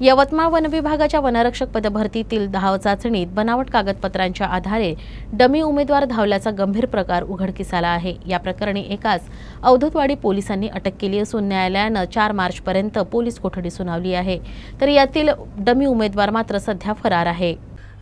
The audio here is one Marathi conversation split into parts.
यवतमाळ वन विभागाच्या वनरक्षक पदभरतीतील धाव चाचणीत बनावट कागदपत्रांच्या आधारे डमी उमेदवार धावल्याचा गंभीर प्रकार उघडकीस आला आहे. या प्रकरणी एकाच अवधूतवाडी पोलिसांनी अटक केली असून न्यायालयानं चार मार्चपर्यंत पोलीस कोठडी सुनावली आहे. तर यातील डमी उमेदवार मात्र सध्या फरार आहे.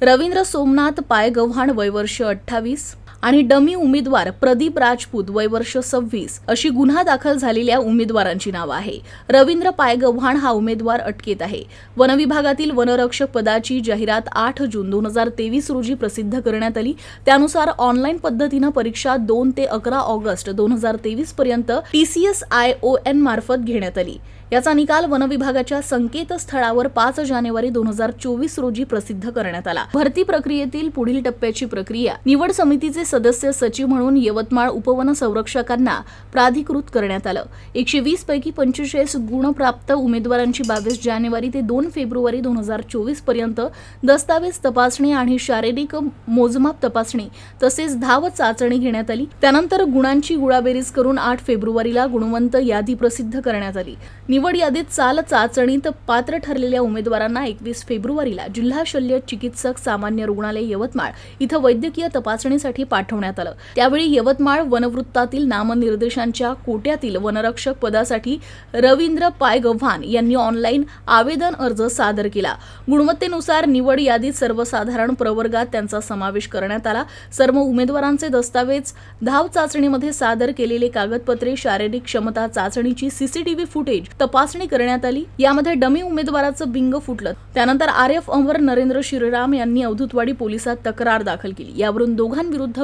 रवींद्र सोमनाथ पायगव्हाण वयवर्ष अठ्ठावीस आणि डमी उमेदवार प्रदीप राजपूत वय वर्ष सव्वीस अशी गुन्हा दाखल झालेल्या उमेदवारांची नावं आहे. रवींद्र पायगव्हाण हा उमेदवार अटकेत आहे. वनविभागातील वनरक्षक पदाची जाहिरात आठ जून दोन हजार तेवीस रोजी प्रसिद्ध करण्यात आली. त्यानुसार ऑनलाईन पद्धतीनं परीक्षा दोन ते अकरा ऑगस्ट दोन हजार तेवीस पर्यंत टीसीएस आय ओ एन मार्फत घेण्यात आली. याचा निकाल वनविभागाच्या संकेतस्थळावर पाच जानेवारी दोन हजार चोवीस रोजी प्रसिद्ध करण्यात आला. भरती प्रक्रियेतील पुढील टप्प्याची प्रक्रिया निवड समितीचे सदस्य सचिव म्हणून यवतमाळ उपवन संरक्षकांना प्राधिकृत करण्यात आलं. एकशे वीस पैकी पंचेचाळीस गुणप्राप्त उमेदवारांची बावीस जानेवारी ते दोन फेब्रुवारी दोन हजार चोवीसपर्यंत दस्तावेज तपासणी आणि शारीरिक मोजमाप तपासणी तसेच धाव चाचणी घेण्यात आली. त्यानंतर गुणांची गुळाबेरीज करून आठ फेब्रुवारीला गुणवंत यादी प्रसिद्ध करण्यात आली. निवड यादीत चाल चाचणीत पात्र ठरलेल्या उमेदवारांना एकवीस फेब्रुवारीला जिल्हा शल्य चिकित्सक सामान्य रुग्णालय यवतमाळ इथं वैद्यकीय तपासणीसाठी पाठवण्यात आलं. त्यावेळी यवतमाळ वनवृत्तातील नामनिर्देशांच्या कोट्यातील वनरक्षक पदासाठी रवींद्र पायगव्हाण यांनी ऑनलाईन आवेदन अर्ज सादर केला. गुणवत्तेनुसार निवड यादीत सर्वसाधारण प्रवर्गात त्यांचा समावेश करण्यात आला. सर्व उमेदवारांचे दस्तावेज धाव चाचणीमध्ये सादर केलेले कागदपत्रे शारीरिक क्षमता चाचणीची सीसीटीव्ही फुटेज तपासणी करण्यात आली. यामध्ये डमी उमेदवाराचं बिंग फुटलं. त्यानंतर आर एफ अमर नरेंद्र शिरराम यांनी अवधूतवाडी पोलिसात तक्रार दाखल केली. यावरून दोघांविरुद्ध